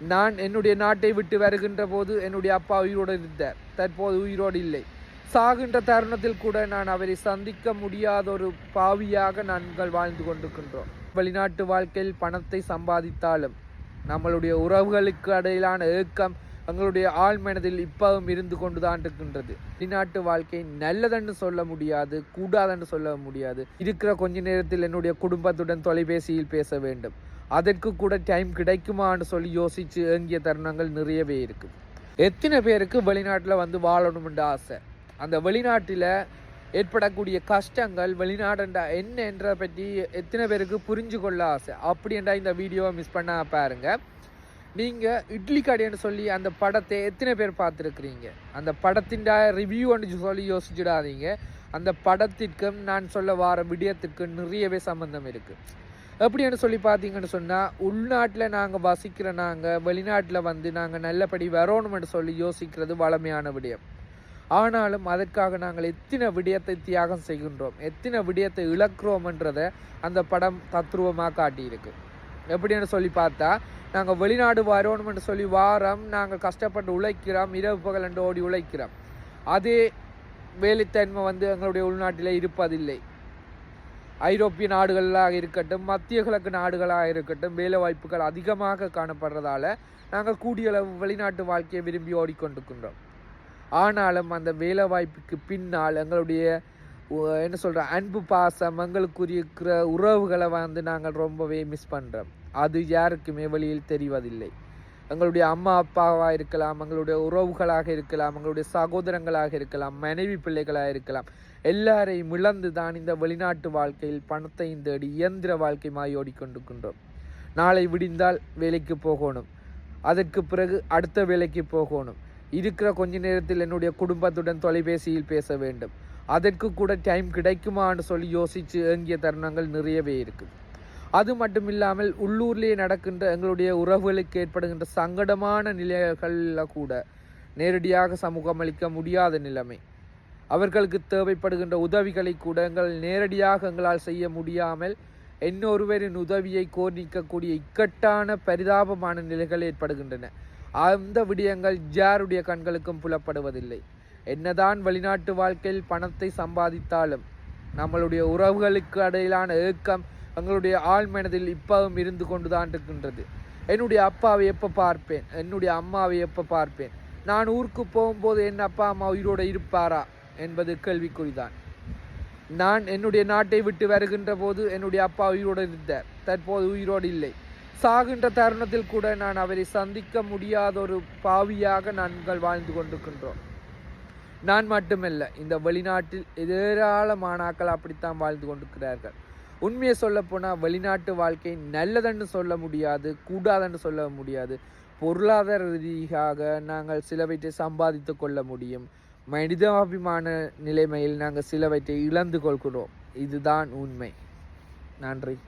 நான் என்னுடைய நாட்டை விட்டு வருகின்ற போது என்னுடைய அப்பா உயிரோடு இருந்தார். தற்போது உயிரோடு இல்லை. சாகின்ற தருணத்தில் கூட நான் அவரை சந்திக்க முடியாத ஒரு பாவியாக நாங்கள் வாழ்ந்து கொண்டிருக்கின்றோம். வெளிநாட்டு வாழ்க்கையில் பணத்தை சம்பாதித்தாலும் நம்மளுடைய உறவுகளுக்கு இடையிலான ஏக்கம் எங்களுடைய ஆழ்மனதில் இப்பவும் இருந்து கொண்டு தான் இருக்கின்றது. வெளிநாட்டு வாழ்க்கை நல்லதென்று சொல்ல முடியாது கூடாதென்று சொல்ல முடியாது. இருக்கிற கொஞ்ச நேரத்தில் என்னுடைய குடும்பத்துடன் தொலைபேசியில் பேச வேண்டும். அதற்கு கூட டைம் கிடைக்குமான்னு சொல்லி யோசித்து ஏங்கிய தருணங்கள் நிறையவே இருக்குது. எத்தனை பேருக்கு வெளிநாட்டில் வந்து வாழணும்ன்ற ஆசை? அந்த வெளிநாட்டில் ஏற்படக்கூடிய கஷ்டங்கள் வெளிநாடுண்டா என்ன என்ற பற்றி எத்தனை பேருக்கு புரிஞ்சு கொள்ள ஆசை? அப்படின்றா இந்த வீடியோவை மிஸ் பண்ண பாருங்க. நீங்கள் இட்லி கடைன்னு சொல்லி அந்த படத்தை எத்தனை பேர் பார்த்துருக்குறீங்க? அந்த படத்தின் ரிவ்யூன்னு சொல்லி யோசிச்சிடாதீங்க. அந்த படத்திற்கும் நான் சொல்ல வார விடயத்திற்கும் நிறையவே சம்மந்தம் இருக்குது எப்படின்னு சொல்லி பார்த்தீங்கன்னு சொன்னால் உள்நாட்டில் நாங்கள் வசிக்கிற நாங்கள் வெளிநாட்டில் வந்து நாங்கள் நல்லபடி வரணும்னு சொல்லி யோசிக்கிறது வளமையான விடயம். ஆனாலும் அதற்காக நாங்கள் எத்தனை விடயத்தை தியாகம் செய்கின்றோம் எத்தனை விடயத்தை இழக்கிறோம்ன்றதை அந்த படம் தத்ரூபமாக காட்டியிருக்கு. எப்படின்னு சொல்லி பார்த்தா நாங்கள் வெளிநாடு வரணும்னு சொல்லி வாரம் நாங்கள் கஷ்டப்பட்டு உழைக்கிறோம் இரவு பகல் என்று ஓடி உழைக்கிறோம். அதே வேலைத்தன்மை வந்து எங்களுடைய உள்நாட்டில் இருப்பதில்லை. ஐரோப்பிய நாடுகளாக இருக்கட்டும் மத்திய கிழக்கு நாடுகளாக இருக்கட்டும் வேலை வாய்ப்புகள் அதிகமாக காணப்படுறதால நாங்கள் கூடிய அளவு வெளிநாட்டு வாழ்க்கையை விரும்பி ஓடிக்கொண்டிருக்கின்றோம். ஆனாலும் அந்த வேலை வாய்ப்புக்கு பின்னால் எங்களுடைய என்ன சொல்கிற அன்பு பாசம் எங்களுக்குரிய இருக்கிற உறவுகளை வந்து நாங்கள் ரொம்பவே மிஸ் பண்ணுறோம் அது யாருக்குமே வெளியில் தெரிவதில்லை. எங்களுடைய அம்மா அப்பாவாக இருக்கலாம் எங்களுடைய உறவுகளாக இருக்கலாம் எங்களுடைய சகோதரங்களாக இருக்கலாம் மனைவி பிள்ளைகளாக இருக்கலாம். எல்லாரையும் இழந்து தான் இந்த வெளிநாட்டு வாழ்க்கையில் பணத்தையும் தேடி இயந்திர வாழ்க்கையுமாய் ஓடிக்கொண்டிருக்கின்றோம். நாளை விடிந்தால் வேலைக்கு போகணும். அதற்கு பிறகு அடுத்த வேலைக்கு போகணும். இருக்கிற கொஞ்ச நேரத்தில் என்னுடைய குடும்பத்துடன் தொலைபேசியில் பேச வேண்டும். அதற்கு கூட டைம் கிடைக்குமான்னு சொல்லி யோசித்து ஏங்கிய தருணங்கள் நிறையவே இருக்குது. அது மட்டும் இல்லாமல் உள்ளூர்லேயே நடக்கின்ற எங்களுடைய உறவுகளுக்கு ஏற்படுகின்ற சங்கடமான நிலைகளில் கூட நேரடியாக சமூகம் அளிக்க முடியாத நிலைமை. அவர்களுக்கு தேவைப்படுகின்ற உதவிகளை கூட எங்கள் நேரடியாக எங்களால் செய்ய முடியாமல் இன்னொருவரின் உதவியை கோரிக்கக்கூடிய இக்கட்டான பரிதாபமான நிலைகள் ஏற்படுகின்றன. அந்த விடயங்கள் ஜாருடைய கண்களுக்கும் புலப்படுவதில்லை. என்னதான் வெளிநாட்டு வாழ்க்கையில் பணத்தை சம்பாதித்தாலும் நம்மளுடைய உறவுகளுக்கு இடையிலான ஏக்கம் எங்களுடைய ஆழ்மனதில் இப்பவும் இருந்து கொண்டுதான் இருக்கின்றது. என்னுடைய அப்பாவை எப்போ பார்ப்பேன்? என்னுடைய அம்மாவை எப்போ பார்ப்பேன்? நான் ஊருக்கு போகும்போது என் அப்பா அம்மா உயிரோடு இருப்பாரா? என்பது கேள்விக்குறிதான். நான் என்னுடைய நாட்டை விட்டு வருகின்ற போது என்னுடைய அப்பா உயிரோடு இருந்தார். தற்போது உயிரோடு இல்லை. சாகின்ற தருணத்தில் கூட நான் அவரை சந்திக்க முடியாத ஒரு பாவியாக நாங்கள் வாழ்ந்து கொண்டிருக்கின்றோம். நான் மட்டுமல்ல இந்த வெளிநாட்டில் ஏராளமானாக்கள் அப்படித்தான் வாழ்ந்து கொண்டிருக்கிறார்கள். உண்மையை சொல்ல போனால் வெளிநாட்டு வாழ்க்கை நல்லதென்று சொல்ல முடியாது கூடாதென்று சொல்ல முடியாது. பொருளாதார ரீதியாக நாங்கள் சிலவற்றை சம்பாதித்து கொள்ள முடியும். மனிதாபிமான நிலைமையில் நாங்கள் சிலவற்றை இழந்து கொள்கிறோம். இதுதான் உண்மை. நன்றி.